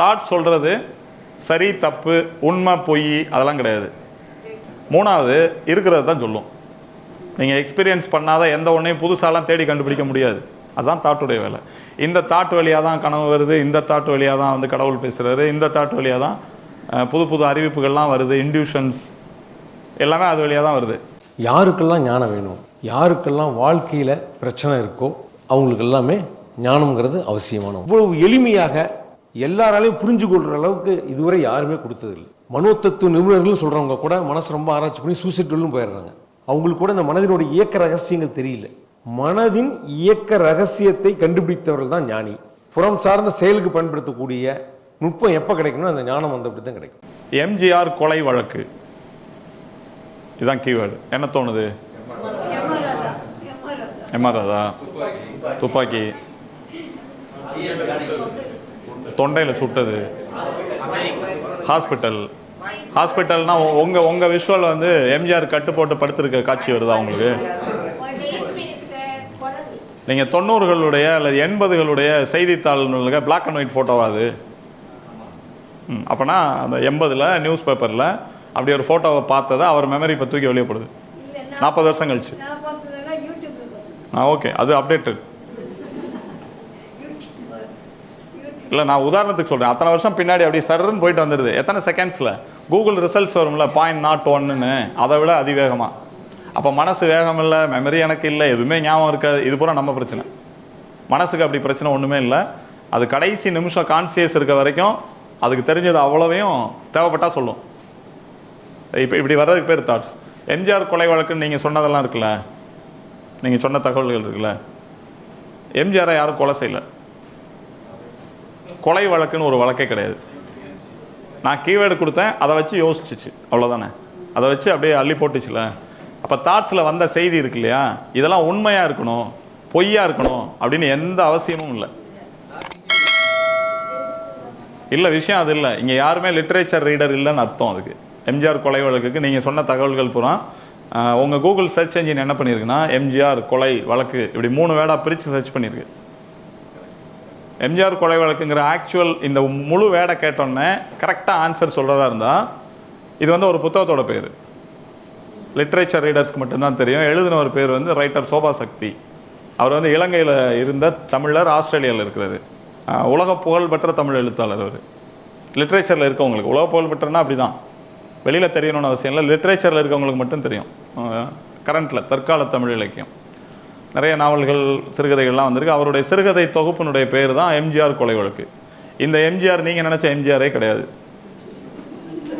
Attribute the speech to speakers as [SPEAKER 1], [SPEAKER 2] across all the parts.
[SPEAKER 1] Thought சொல்கிறது சரி தப்பு உண்மை பொய் அதெல்லாம் கிடையாது. மூணாவது இருக்கிறது தான் சொல்லும். நீங்கள் எக்ஸ்பீரியன்ஸ் பண்ணாத எந்த ஒன்றையும் புதுசாலாம் தேடி கண்டுபிடிக்க முடியாது. அதுதான் தாட்டுடைய வேலை. இந்த தாட் வழியாக தான் கனவு வருது இந்த தாட் வழியாக தான் வந்து கடவுள் பேசுகிறாரு இந்த தாட் வழியாக தான் புது புது அறிவிப்புகள்லாம் வருது இன்டியூஷன்ஸ் எல்லாமே அது வழியாக தான் வருது.
[SPEAKER 2] யாருக்கெல்லாம் ஞானம் வேணும் யாருக்கெல்லாம் வாழ்க்கையில் பிரச்சனை இருக்கோ அவங்களுக்கு எல்லாமே ஞானம்ங்கிறது அவசியமான இவ்வளவு எளிமையாக எல்லாராலையும் புரிஞ்சு கொள்கிற அளவுக்கு இதுவரை யாருமே கொடுத்ததில்லை. மனோத்தத்துவ நிபுணர்கள் சொல்கிறவங்க கூட மனசு ரொம்ப ஆராய்ச்சி பண்ணி சூசைட்டும் போயிடுறாங்க. அவங்களுக்கு கூட இந்த மனதினுடைய இயக்க ரகசியங்கள் தெரியல. மனதின் இயக்க ரகசியத்தை கண்டுபிடித்தவர்கள் தான் ஞானி. புறம் சார்ந்த செயலுக்கு பயன்படுத்தக்கூடிய நுட்பம் எப்போ கிடைக்கணும் அந்த ஞானம் வந்தபடி தான் கிடைக்கும்.
[SPEAKER 1] எம்ஜிஆர் கொலை வழக்கு. இதுதான் கீவேர்டு என்ன தோணுது? எம்ஆர்ஆதா துப்பாக்கி. தொண்டையில் சுட்டது. ஹாஸ்பிட்டல் ஹாஸ்பிட்டல்னா உங்க உங்க விஷுவல் வந்து எம்ஜிஆர் கட்டு போட்டு படுத்திருக்க காட்சி வருதா உங்களுக்கு? நீங்க தொண்ணூறுகளுடைய அல்லது எண்பதுகளுடைய செய்தித்தாள்களுக்கு பிளாக் அண்ட் ஒயிட் ஃபோட்டோவா அது? ம், அப்பனா அந்த எண்பதுல நியூஸ் பேப்பர்ல அப்படி ஒரு ஃபோட்டோவை பார்த்ததை அவர் மெமரி இப்போ தூக்கி வெளியே போடுது. நாற்பது வருஷம் கழிச்சு. ஆ ஓகே அது அப்டேட்டட் இல்லை நான் உதாரணத்துக்கு சொல்கிறேன் அத்தனை வருஷம் பின்னாடி அப்படி சர்ன்னு போயிட்டு வந்துடுது எத்தனை செகண்ட்ஸில் கூகுள் ரிசல்ட்ஸ் வரும்ல பாயிண்ட் நாட் ஒன்னுன்னு அதை விட அதிவேகமாக அப்போ மனசு வேகம் இல்லை மெமரி எனக்கு இல்லை எதுவுமே ஞாபகம் இருக்காது. இது பூரா நம்ம பிரச்சனை. மனசுக்கு அப்படி பிரச்சனை ஒன்றுமே இல்லை. அது கடைசி நிமிஷம் கான்சியஸ் இருக்க வரைக்கும் அதுக்கு தெரிஞ்சது அவ்வளவையும் தேவைப்பட்டால் சொல்லும். இப்போ இப்படி வர்றதுக்கு பேர் தாட்ஸ் எம்ஜிஆர் கொலை வழக்குன்னு நீங்கள் சொன்னதெல்லாம் இருக்குல்ல? நீங்கள் சொன்ன தகவல்கள் இருக்குல்ல? எம்ஜிஆரை யாரும் கொலை செய்யலை. கொலை வழக்குன்னு ஒரு வழக்கே கிடையாது. நான் கீவேர்டு கொடுத்தேன் அதை வச்சு யோசிச்சிச்சு. அவ்வளோதானே அதை வச்சு அப்படியே அள்ளி போட்டுச்சுல. அப்போ தாட்ஸில் வந்த செய்தி இருக்கு இல்லையா? இதெல்லாம் உண்மையாக இருக்கணும் பொய்யா இருக்கணும் அப்படின்னு எந்த அவசியமும் இல்லை. இல்லை விஷயம் அது இல்லை. இங்கே யாருமே லிட்ரேச்சர் ரீடர் இல்லைன்னு அர்த்தம் அதுக்கு. எம்ஜிஆர் கொலை வழக்குக்கு நீங்கள் சொன்ன தகவல்கள் பூரா உங்கள் கூகுள் சர்ச் என்ஜின் என்ன பண்ணியிருக்குன்னா எம்ஜிஆர் கொலை வழக்கு இப்படி மூணு வேடாக பிரித்து சர்ச் பண்ணியிருக்கு. எம்ஜிஆர் கொலை வழக்குங்கிற ஆக்சுவல் இந்த முழு வேடை கேட்டோன்னே கரெக்டாக ஆன்சர் சொல்கிறதா இருந்தால் இது வந்து ஒரு புத்தகத்தோட பேர். லிட்ரேச்சர் ரீடர்ஸ்க்கு மட்டும்தான் தெரியும். எழுதின ஒரு பேர் வந்து ரைட்டர் சோபா சக்தி. அவர் வந்து இலங்கையில் இருந்த தமிழர் ஆஸ்திரேலியாவில் இருக்கிறாரு. உலக புகழ்பெற்ற தமிழ் எழுத்தாளர் அவர். லிட்ரேச்சரில் இருக்கவங்களுக்கு உலக புகழ்பெற்றனா அப்படி தான் வெளியில் தெரியணும்னு அவசியம் இல்லை. லிட்ரேச்சரில் இருக்கவங்களுக்கு மட்டும் தெரியும். கரண்ட்டில் தற்கால தமிழ் இலக்கியம். நிறைய நாவல்கள் சிறுகதைகள்லாம் வந்திருக்கு. அவருடைய சிறுகதை தொகுப்பினுடைய பேர் தான் எம்ஜிஆர் கொலை வழக்கு. இந்த எம்ஜிஆர் நீங்கள் நினச்ச எம்ஜிஆரே கிடையாது.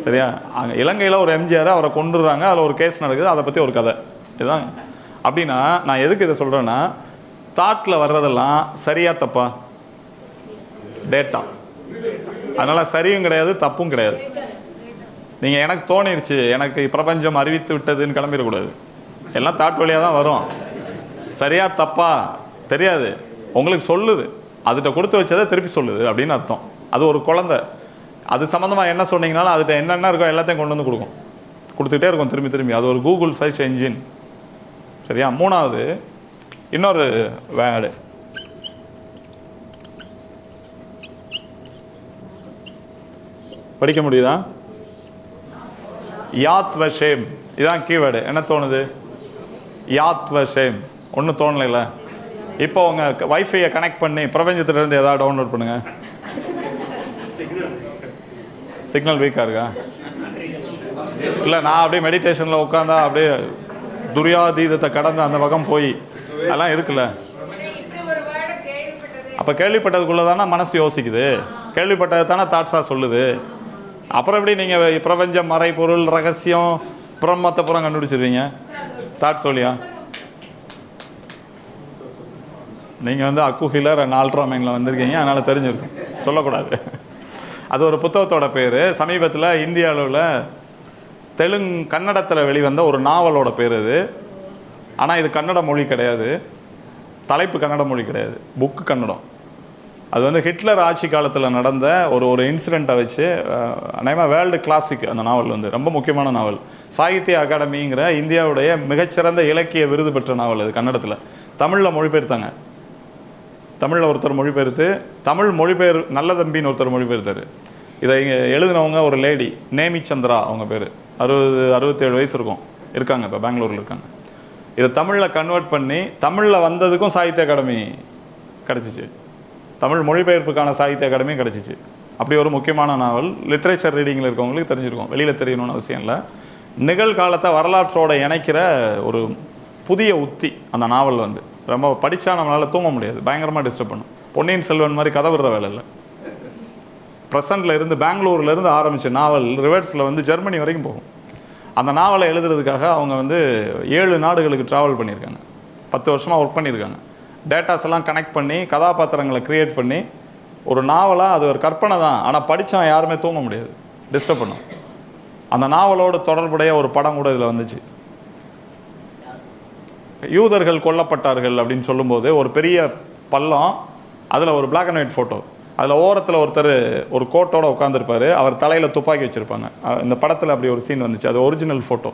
[SPEAKER 1] சரியா? அங்கே இலங்கையில் ஒரு எம்ஜிஆர் அவரை கொண்டுடுறாங்க அதில் ஒரு கேஸ் நடக்குது. அதை பற்றி ஒரு கதை. இதுதான். அப்படின்னா நான் எதுக்கு இதை சொல்கிறேன்னா தாட்டில் வர்றதெல்லாம் சரியா தப்பா? டேட்டா அதனால் சரியும் கிடையாது தப்பும் கிடையாது. நீங்கள் எனக்கு தோணிருச்சு. எனக்கு பிரபஞ்சம் அறிவித்து விட்டதுன்னு கிளம்பிடக்கூடாது. எல்லாம் தாட் வழியாக தான் வரும். சரியா தப்பா? தெரியாது. உங்களுக்கு சொல்லுது. அதுகிட்ட கொடுத்து வச்சதை திருப்பி சொல்லுது அப்படின்னு அர்த்தம். அது ஒரு குழந்த. அது சம்மந்தமாக என்ன சொன்னீங்கனாலும் அதுகிட்ட என்னென்ன இருக்கோ எல்லாத்தையும் கொண்டு வந்து கொடுக்கும். கொடுத்துட்டே இருக்கும் திரும்பி திரும்பி. அது ஒரு கூகுள் சர்ச் என்ஜின் சரியா? மூணாவது இன்னொரு வேர்டு படிக்க முடியுதா? யாத் வ ஷேம். இதான் கீவேர்டு. என்ன தோணுது? யாத் ஷேம். ஒன்றும் தோணலைல. இப்போ உங்கள் வைஃபையை கனெக்ட் பண்ணி பிரபஞ்சத்துலேருந்து எதாவது டவுன்லோட் பண்ணுங்கள் சிக்னல் வீக்காக இருக்கா? இல்லை நான் அப்படியே மெடிடேஷனில் உட்காந்தா அப்படியே துரியாதீதத்தை கடந்து அந்த பக்கம் போய் அதெல்லாம் இருக்குல்ல. அப்போ கேள்விப்பட்டதுக்குள்ளே தானே மனசு யோசிக்குது. கேள்விப்பட்டது தானே தாட்ஸாக சொல்லுது. அப்புறம் எப்படி நீங்கள் பிரபஞ்சம் மறைபொருள் ரகசியம் பிரம்மத்தை புறம் கண்டுபிடிச்சிருவீங்க? தாட்ஸ் சொல்லியா? நீங்கள் வந்து அக்குஹிலர் அண்ட் ஆல்ட்ராமைனில் வந்திருக்கீங்க. அதனால் தெரிஞ்சிருக்கும் சொல்லக்கூடாது. அது ஒரு புத்தகத்தோட பேர். சமீபத்தில் இந்திய அளவில் தெலுங்கு கன்னடத்தில் வெளிவந்த ஒரு நாவலோட பேர் இது ஆனால் இது கன்னட மொழி கிடையாது. தலைப்பு கன்னட மொழி கிடையாது. புக்கு கன்னடம். அது வந்து ஹிட்லர் ஆட்சி காலத்தில் நடந்த ஒரு ஒரு இன்சிடெண்ட்டை வச்சு அநேகமாக வேர்ல்டு கிளாசிக் அந்த நாவல் வந்து ரொம்ப முக்கியமான நாவல். சாகித்ய அகாடமிங்கிற இந்தியாவுடைய மிகச்சிறந்த இலக்கிய விருது பெற்ற நாவல் அது கன்னடத்தில். தமிழில் மொழிபெயர்த்தாங்க. தமிழில் ஒருத்தர் மொழிபெயர்த்து தமிழ் மொழிபெயர் நல்ல தம்பின்னு ஒருத்தர் மொழிபெயர்த்தார். இதை இங்கே எழுதினவங்க ஒரு லேடி நேமி சந்திரா அவங்க பேர். அறுபது அறுபத்தேழு வயசு இருக்கும். இருக்காங்க இப்போ பெங்களூரில் இருக்காங்க. இதை தமிழில் கன்வெர்ட் பண்ணி தமிழில் வந்ததுக்கும் சாகித்ய அகாடமி கிடச்சிச்சு. தமிழ் மொழிபெயர்ப்புக்கான சாகித்ய அகாடமி கிடச்சிச்சு. அப்படி ஒரு முக்கியமான நாவல் லிட்ரேச்சர் ரீடிங்கில் இருக்கவங்களுக்கு தெரிஞ்சிருக்கும். வெளியில் தெரியணும்னு அவசியம் இல்லை. நிகழ்காலத்தை வரலாற்றோட இணைக்கிற ஒரு புதிய உத்தி அந்த நாவல் வந்து. ரொம்ப படித்தா நம்மளால் தூங்க முடியாது. பயங்கரமாக டிஸ்டர்ப் பண்ணும். பொன்னியின் செல்வன் மாதிரி கதை விடுற வேலை இல்லை. ப்ரெசண்டில் இருந்து பெங்களூர்லேருந்து ஆரம்பித்த நாவல் ரிவர்ஸில் வந்து ஜெர்மனி வரைக்கும் போகும். அந்த நாவலை எழுதுறதுக்காக அவங்க வந்து ஏழு நாடுகளுக்கு ட்ராவல் பண்ணியிருக்காங்க. பத்து வருஷமாக ஒர்க் பண்ணியிருக்காங்க. டேட்டாஸ் எல்லாம் கனெக்ட் பண்ணி கதாபாத்திரங்களை க்ரியேட் பண்ணி ஒரு நாவலாக அது ஒரு கற்பனை தான். ஆனால் படித்தவன் யாருமே தூங்க முடியாது. டிஸ்டர்ப் பண்ணும். அந்த நாவலோட தொடர்புடைய ஒரு படம் கூட இதில் வந்துச்சு. யூதர்கள் கொல்லப்பட்டார்கள் அப்படின்னு சொல்லும்போது ஒரு பெரிய பள்ளம் அதில் ஒரு பிளாக் அண்ட் ஒயிட் ஃபோட்டோ அதில் ஓரத்தில் ஒருத்தர் ஒரு கோட்டோட உட்காந்துருப்பார் அவர் தலையில் துப்பாக்கி வச்சுருப்பாங்க. இந்த படத்தில் அப்படி ஒரு சீன் வந்துச்சு. அது ஒரிஜினல் ஃபோட்டோ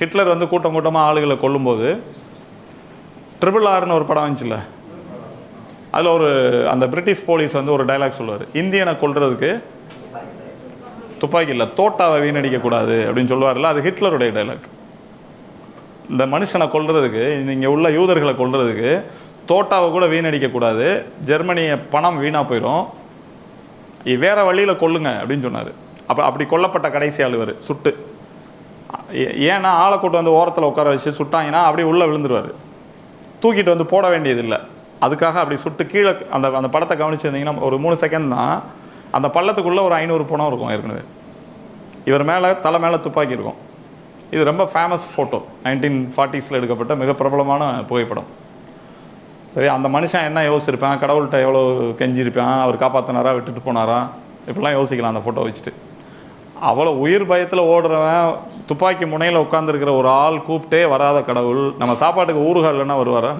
[SPEAKER 1] ஹிட்லர் வந்து கூட்டம் கூட்டமாக ஆளுகளை கொல்லும்போது ட்ரிபிள் ஆர்னு ஒரு படம் வந்துச்சுல்ல? அதில் ஒரு அந்த பிரிட்டிஷ் போலீஸ் வந்து ஒரு டைலாக் சொல்லுவார். இந்தியனை கொல்றதுக்கு துப்பாக்கி இல்லை தோட்டாவை வீணடிக்கக்கூடாது அப்படின்னு சொல்லுவார்ல அது ஹிட்லருடைய டைலாக் இந்த மனுஷனை கொள்றதுக்கு இங்கே உள்ள யூதர்களை கொல்றதுக்கு தோட்டாவை கூட வீணடிக்கக்கூடாது. ஜெர்மனியை பணம் வீணாக போயிடும் வேறு வேற வழியில் கொள்ளுங்க அப்படின்னு சொன்னார். அப்போ அப்படி கொல்லப்பட்ட கடைசி ஆள் சுட்டு. ஏன்னா ஆளை கூட்டு வந்து ஓரத்தில் உட்கார வச்சு சுட்டாங்கன்னா அப்படியே உள்ளே விழுந்துருவார். தூக்கிட்டு வந்து போட வேண்டியதில்லை. அதுக்காக அப்படி சுட்டு கீழே அந்த அந்த படத்தை கவனிச்சிருந்தீங்கன்னா ஒரு மூணு செகண்ட் தான். அந்த பள்ளத்துக்குள்ளே ஒரு ஐநூறு பணம் இருக்கும் ஏற்கனவே. இவர் மேலே தலை மேலே துப்பாக்கி இருக்கும். இது ரொம்ப ஃபேமஸ் ஃபோட்டோ நைன்டீன் ஃபார்ட்டிஸில் எடுக்கப்பட்ட மிக பிரபலமான புகைப்படம். சரி அந்த மனுஷன் என்ன யோசிச்சிருப்பான்? கடவுள்கிட்ட எவ்வளோ கெஞ்சிருப்பான் அவர் காப்பாற்றினாரா விட்டுட்டு போனாரா? இப்படிலாம் யோசிக்கலாம் அந்த ஃபோட்டோ வச்சுட்டு. அவ்வளோ உயிர் பயத்தில் ஓடுறவன் துப்பாக்கி முனையில் உட்காந்துருக்கிற ஒரு ஆள் கூப்பிட்டே வராத கடவுள் நம்ம சாப்பாட்டுக்கு ஊறுகாய் இல்லைன்னா வருவாரா?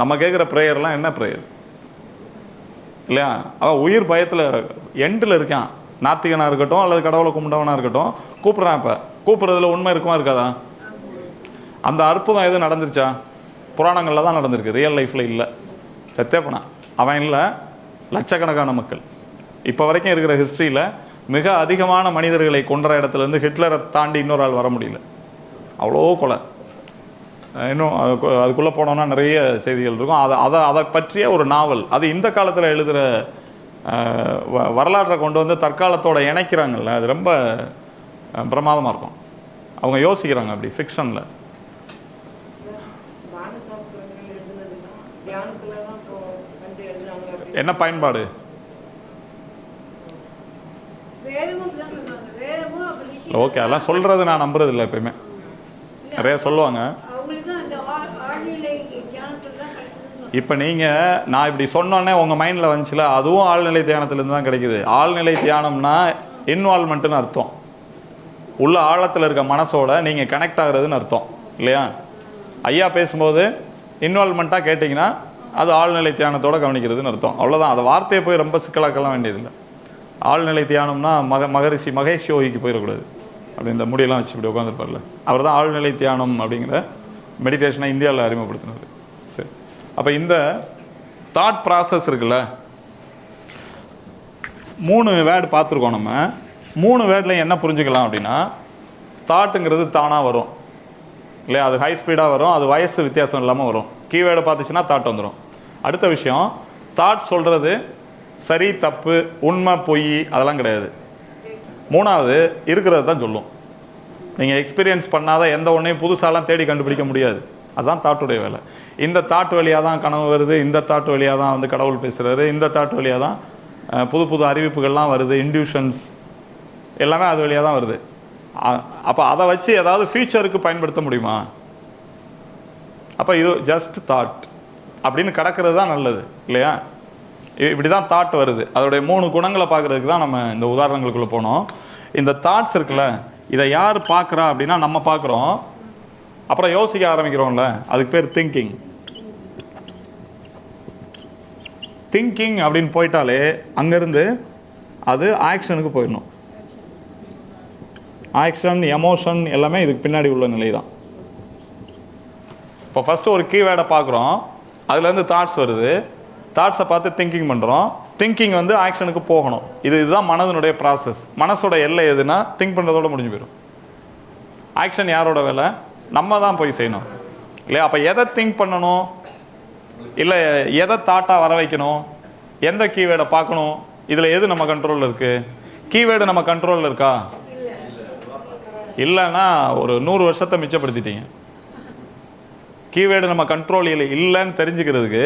[SPEAKER 1] நம்ம கேட்குற ப்ரேயர்லாம் என்ன ப்ரேயர் இல்லையா? அவன் உயிர் பயத்தில் எண்டில் இருக்கான். நாத்திகனாக இருக்கட்டும் அல்லது கடவுளை கும்பிட்டவனாக இருக்கட்டும் கூப்பிட்றான் இப்போ. கூப்பிட்றதுல உண்மை இருக்குமா இருக்காதா? அந்த அற்புதம் எதுவும் நடந்துருச்சா? புராணங்களில் தான் நடந்திருக்கு. ரியல் லைஃப்பில் இல்லை. சத்தியப்பனா அவன் இல்லை. லட்சக்கணக்கான மக்கள். இப்போ வரைக்கும் இருக்கிற ஹிஸ்ட்ரியில் மிக அதிகமான மனிதர்களை கொன்ற இடத்துலேருந்து ஹிட்லரை தாண்டி இன்னொரு ஆள் வர முடியல. அவ்வளோ கொலை. இன்னும் அதுக்கு- அதுக்குள்ளே போனோம்னா நிறைய செய்திகள் இருக்கும். அதை அதை அதை பற்றிய ஒரு நாவல். அது இந்த காலத்தில் எழுதுகிற வரலாற்றை கொண்டு வந்து தற்காலத்தோடு இணைக்கிறாங்கல்ல. அது ரொம்ப பிரமாதமாக இருக்கும். அவங்க யோசிக்கிறாங்க அப்படி ஃபிக்ஷனில் என்ன பயன்பாடு? ஓகே அதெல்லாம் சொல்கிறது நான் நம்புறது இல்லை எப்பயுமே. நிறைய சொல்லுவாங்க. இப்போ நீங்கள் நான் இப்படி சொன்னோன்னே உங்கள் மைண்டில் வந்துச்சுல அதுவும் ஆழ்நிலை தியானத்துலேருந்து தான் கிடைக்குது. ஆழ்நிலை தியானம்னா இன்வால்மெண்ட்டுன்னு அர்த்தம். உள்ள ஆழத்தில் இருக்க மனசோட நீங்கள் கனெக்ட் ஆகுறதுன்னு அர்த்தம். இல்லையா? ஐயா பேசும்போது இன்வால்மெண்ட்டாக கேட்டிங்கன்னா அது ஆழ்நிலை தியானத்தோட கவனிக்கிறதுன்னு அர்த்தம். அவ்வளோதான் அந்த வார்த்தையை போய் ரொம்ப சிக்கலாக்கலாம் வேண்டியதில்லை. ஆழ்நிலை தியானம்னா மக மகரிஷி மகேஷ் யோகிக்கு போயிடக்கூடாது. அப்படி இந்த முடியெல்லாம் வச்சு இப்படி உட்காந்துருப்பார்ல அவர் தான் ஆழ்நிலை தியானம் அப்படிங்கிற மெடிடேஷனை இந்தியாவில் அறிமுகப்படுத்தினார். சரி. அப்போ இந்த தாட் ப்ராசஸ் இருக்குல்ல? மூணு வேர்டு பார்த்துருக்கோம் நம்ம. மூணு வேர்டில் என்ன புரிஞ்சுக்கலாம் அப்படின்னா தாட்டுங்கிறது தானாக வரும். இல்லையா? அது ஹை ஸ்பீடாக வரும் அது வயசு வித்தியாசம் இல்லாமல் வரும். கீவேர்டை பார்த்துச்சுன்னா தாட் வந்துடும் அடுத்த விஷயம் தாட் சொல்கிறது சரி தப்பு உண்மை பொய் அதெல்லாம் கிடையாது. மூணாவது இருக்கிறது தான் சொல்லும். நீங்கள் எக்ஸ்பீரியன்ஸ் பண்ணாத எந்த ஒன்றையும் புதுசாலாம் தேடி கண்டுபிடிக்க முடியாது. அதுதான் தாட்டுடைய வேலை. இந்த தாட் வழியாக தான் கனவு வருது இந்த தாட் வழியாக தான் வந்து கடவுள் பேசுகிறாரு இந்த தாட் வழியாக தான் புது புது அறிவிப்புகள்லாம் வருது இன்டியூஷன்ஸ் எல்லாமே அது வழியாக தான் வருது. அப்போ அதை வச்சு ஏதாவது ஃபியூச்சருக்கு பயன்படுத்த முடியுமா? அப்போ இது ஜஸ்ட் தாட் அப்படின்னு கிடக்கிறது தான் நல்லது இல்லையா? இ- இப்படி தான் தாட் வருது. அதோடைய மூணு குணங்களை பார்க்குறதுக்கு தான் நம்ம இந்த உதாரணங்களுக்குள்ளே போனோம். இந்த தாட்ஸ் இருக்குல்ல இதை யார் பார்க்குறா அப்படின்னா நம்ம பார்க்குறோம். அப்புறம் யோசிக்க ஆரம்பிக்கிறோம்ல அதுக்கு பேர் திங்கிங் திங்கிங் அப்படின்னு போயிட்டாலே அங்கேருந்து அது ஆக்ஷனுக்கு போயிடணும். ஆக்ஷன் எமோஷன் எல்லாமே இதுக்கு பின்னாடி உள்ள நிலை தான் இப்போ ஃபஸ்ட்டு ஒரு கீவேர்டை பார்க்குறோம். அதுலேருந்து தாட்ஸ் வருது. தாட்ஸை பார்த்து திங்கிங் பண்ணுறோம் திங்கிங் வந்து ஆக்ஷனுக்கு போகணும். இது இதுதான் மனதினுடைய ப்ராசஸ் மனசோட எல்லை எதுனா திங்க் பண்ணுறதோட முடிஞ்சு போயிடும். ஆக்ஷன் யாரோட வேலை? நம்ம தான் போய் செய்யணும். இல்லையா? அப்போ எதை திங்க் பண்ணணும்? இல்லை எதை தாட்டாக வர வைக்கணும்? எந்த கீவேர்டை பார்க்கணும்? இதில் எது நம்ம கண்ட்ரோலில் இருக்குது கீவேர்டு நம்ம கண்ட்ரோலில் இருக்கா? இல்லைன்னா ஒரு நூறு வருஷத்தை மிச்சப்படுத்திட்டீங்க. கீவேர்டு நம்ம கண்ட்ரோலில் இல்லைன்னு தெரிஞ்சுக்கிறதுக்கு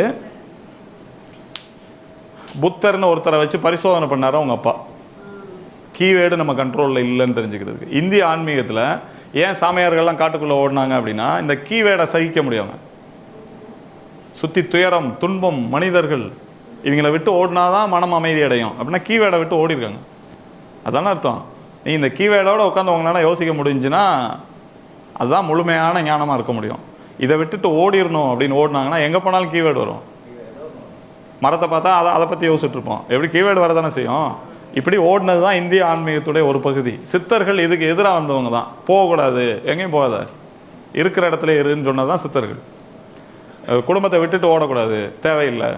[SPEAKER 1] புத்தர்னு ஒருத்தரை வச்சு பரிசோதனை பண்ணாரு அவங்க அப்பா? கீவேர்டு நம்ம கண்ட்ரோலில் இல்லைன்னு தெரிஞ்சுக்கிறதுக்கு. இந்திய ஆன்மீகத்தில் ஏன் சாமியார்கள்லாம் காட்டுக்குள்ளே ஓடினாங்க அப்படின்னா இந்த கீவேர்டை சகிக்க முடியாமல் சுற்றி துயரம் துன்பம் மனிதர்கள் இவங்களை விட்டு ஓடினா தான் மனம் அமைதி அடையும் அப்படின்னா கீவேர்டை விட்டு ஓடிருக்காங்க. அதானே அர்த்தம்? நீ இந்த கீவேர்டோடு உட்காந்து உங்களால் யோசிக்க முடிஞ்சுன்னா அதுதான் முழுமையான ஞானமாக இருக்க முடியும். இதை விட்டுட்டு ஓடிடணும் அப்படின்னு ஓடினாங்கன்னா எங்கே போனாலும் கீவேர்டு வரும். மரத்தை பார்த்தா அதை அதை பற்றி யோசிச்சுட்ருப்போம். எப்படி கீவேர்டு வரதானே செய்யும்? இப்படி ஓடினது தான் இந்திய ஆன்மீகத்துடைய ஒரு பகுதி. சித்தர்கள் இதுக்கு எதிராக வந்தவங்க தான். போகக்கூடாது. எங்கேயும் போகாத. இருக்கிற இடத்துல இருன்னு சொன்னது தான் சித்தர்கள். குடும்பத்தை விட்டுட்டு ஓடக்கூடாது. தேவையில்லை.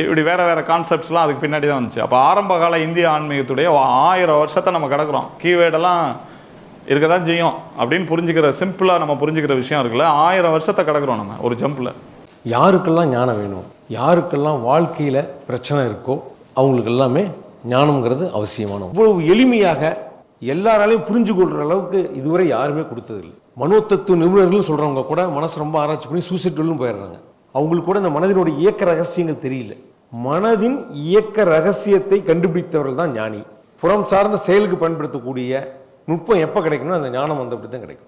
[SPEAKER 1] இப்படி வேறு வேறு கான்செப்ட்ஸ்லாம் அதுக்கு பின்னாடி தான் வந்துச்சு. அப்போ ஆரம்ப கால இந்திய ஆன்மீகத்துடைய ஆயிரம் வருஷத்தை நம்ம கிடக்கிறோம். கீவேர்டெல்லாம் இருக்க தான் செய்யும் அப்படின்னு புரிஞ்சுக்கிற சிம்பிளாக நம்ம புரிஞ்சுக்கிற விஷயம் இருக்குல்ல. ஆயிரம் வருஷத்தை கிடக்கிறோம் நம்ம ஒரு ஜம்பில்
[SPEAKER 2] யாருக்கெல்லாம் ஞானம் வேணும் யாருக்கெல்லாம் வாழ்க்கையில் பிரச்சனை இருக்கோ அவங்களுக்கு எல்லாமே ஞானம்ங்கிறது அவசியமான இவ்வளவு எளிமையாக எல்லாராலையும் புரிஞ்சு கொள்கிற அளவுக்கு இதுவரை யாருமே கொடுத்ததில்லை. மனோத்தத்துவ நிபுணர்கள் சொல்கிறவங்க கூட மனசு ரொம்ப ஆராய்ச்சி பண்ணி சூசைட்டுன்னு போயிடுறாங்க. அவங்களுக்கு கூட இந்த மனதினுடைய இயக்க ரகசியங்கள் தெரியல. மனதின் இயக்க ரகசியத்தை கண்டுபிடித்தவர்கள் தான் ஞானி. புறம் சார்ந்த செயலுக்கு பயன்படுத்தக்கூடிய நுட்பம் எப்போ கிடைக்கணும் அந்த ஞானம் வந்தபடி தான் கிடைக்கும்.